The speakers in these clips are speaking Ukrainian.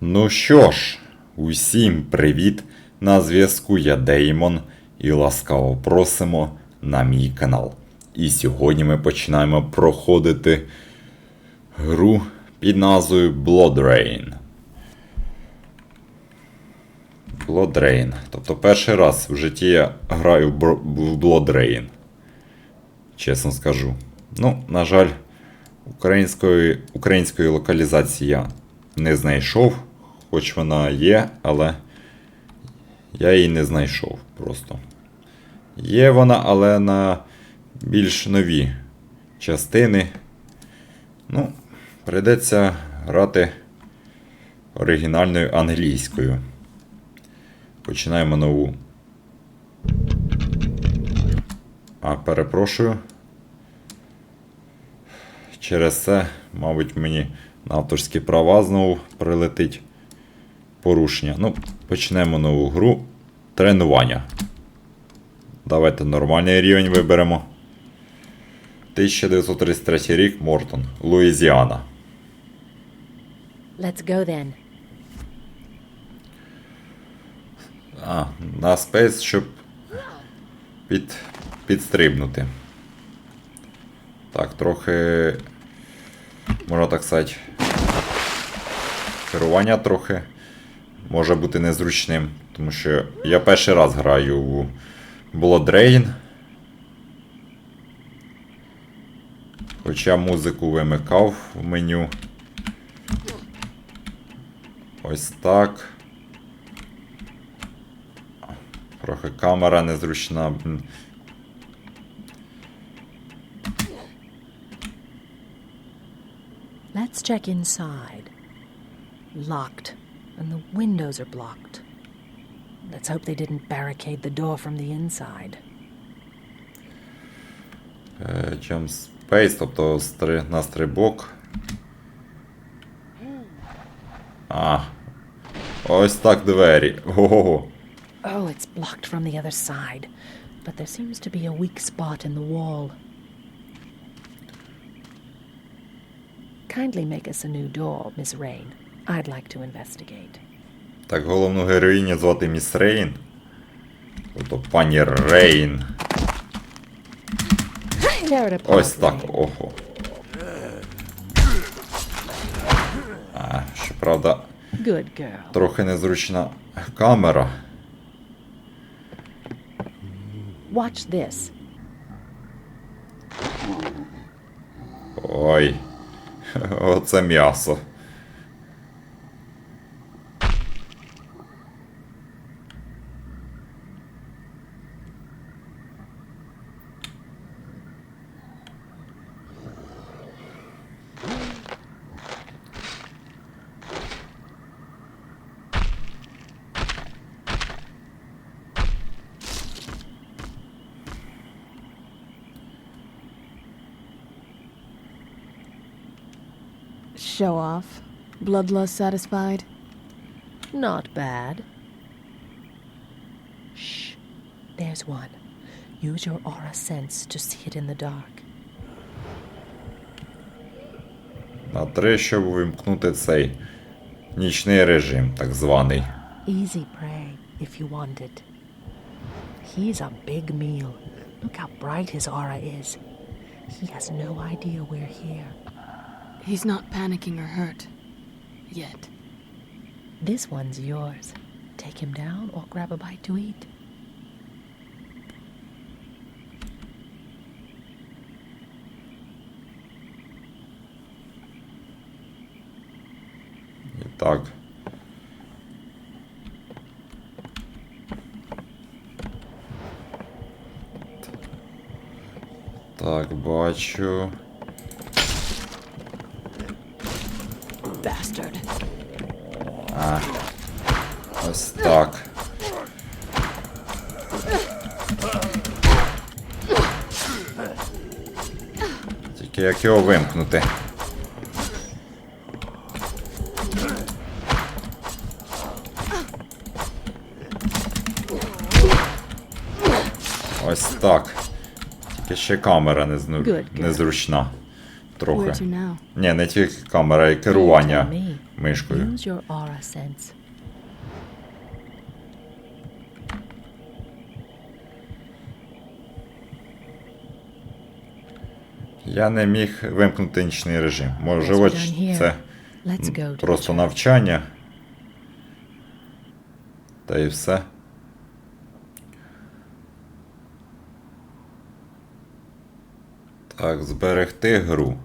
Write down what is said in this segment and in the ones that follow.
Ну що ж, усім привіт! На зв'язку я Деймон і ласкаво просимо на мій канал. І сьогодні ми починаємо проходити гру під назвою Blood Rain. Blood Rain. Тобто перший раз в житті я граю в Бр- Blood Rain. Чесно скажу. Ну, на жаль, української, української локалізації я не знайшов, хоч вона є, але я її не знайшов просто. Є вона, але на більш нові частини. Ну, прийдеться грати оригінальною англійською. Починаємо нову. А, перепрошую. Через це, мабуть, мені авторські права знову прилетить порушення. Ну, почнемо нову гру. Тренування. Давайте нормальний рівень виберемо. 1933 рік Мортон, Луїзіана. Let's go then. А, на спейс, щоб під, підстрибнути. Так, трохи. Можна так сказати. Керування трохи може бути незручним, тому що я перший раз граю у Blood Rain. Хоча музику вимикав в меню. Ось так. Трохи камера незручна. Let's check inside. Locked, and the windows are blocked. Let's hope they didn't barricade the door from the inside. Е, Jump Space, тобто стри... на стрибок. А. Ось так двері. Ого. Oh, it's blocked from the other side, but there seems to be a weak spot in the wall. Kindly make us a new door, Miss Rain. I'd like to investigate. Так, головну героїню звати Міс Рейн. Тобто пані Рейн. Ось так, ого. А, щоправда, трохи незручна камера. Watch this. Ой. Оце м'ясо. Show off. Bloodlust satisfied? Not bad. Shh. There's one. Use your aura sense to see it in the dark. На три, щоб вимкнути цей нічний режим, так званий. Easy prey, if you want it. He's a big meal. Look how bright his aura is. He has no idea we're here. He's not panicking or hurt. Yet. This one's yours. Take him down or grab a bite to eat. І так. Так, бачу. Bastard. Ось так. Тільки як його вимкнути. Ось так. Тільки ще камера. Good girl. незручна. Трохи. Ні, не тільки камера, і керування мишкою. Я не міг вимкнути нічний режим. Може, ось це просто навчання. Та і все. Так, зберегти гру.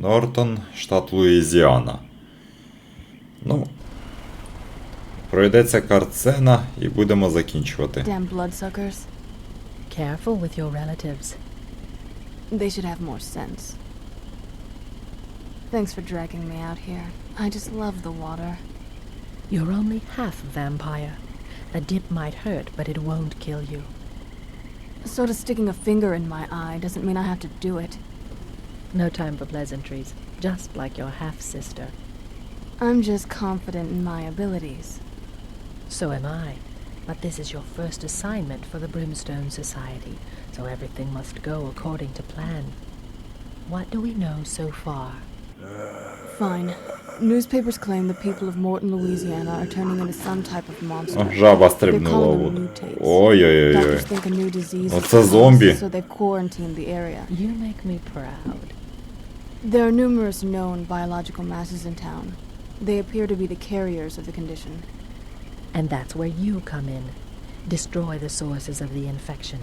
Нортон, штат Луїзіана. Ну. Пройдеться карцена і будемо закінчувати. Damn bloodsuckers. Careful with your relatives. They should have more sense. Thanks for dragging me out here. I just love the water. You're only half vampire. A dip might hurt, but it won't kill you. Sort of sticking a finger in my eye doesn't mean I have to do it. No time for pleasantries, just like your half sister. I'm just confident in my abilities. So am I. But this is your first assignment for the Brimstone Society, so everything must go according to plan. What do we know so far? Fine. Newspapers claim the people of Morton, Louisiana are turning into some type of monster. О, жаба They стрибнула call в them воду. mutates. Ой-ой-ой. Doctors think a new disease What's is a caused, zombie? so they've quarantined the area. You make me proud. There are numerous known biological masses in town. They appear to be the carriers of the condition. And that's where you come in. Destroy the sources of the infection.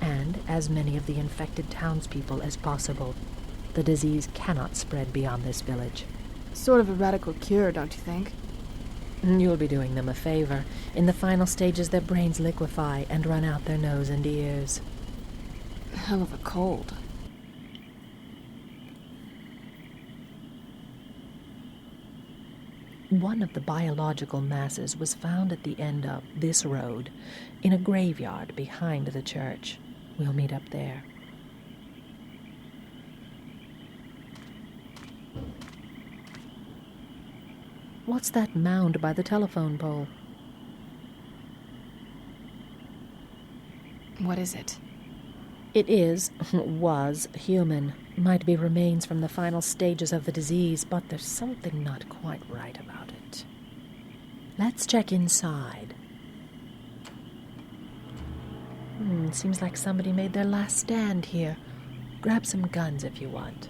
And as many of the infected townspeople as possible. The disease cannot spread beyond this village. Sort of a radical cure, don't you think? You'll be doing them a favor. In the final stages, their brains liquefy and run out their nose and ears. Hell of a cold. One of the biological masses was found at the end of this road, in a graveyard behind the church. We'll meet up there. What's that mound by the telephone pole? What is it? It is, was, human. Might be remains from the final stages of the disease, but there's something not quite right about it. Let's check inside. Hmm, seems like somebody made their last stand here. Grab some guns if you want.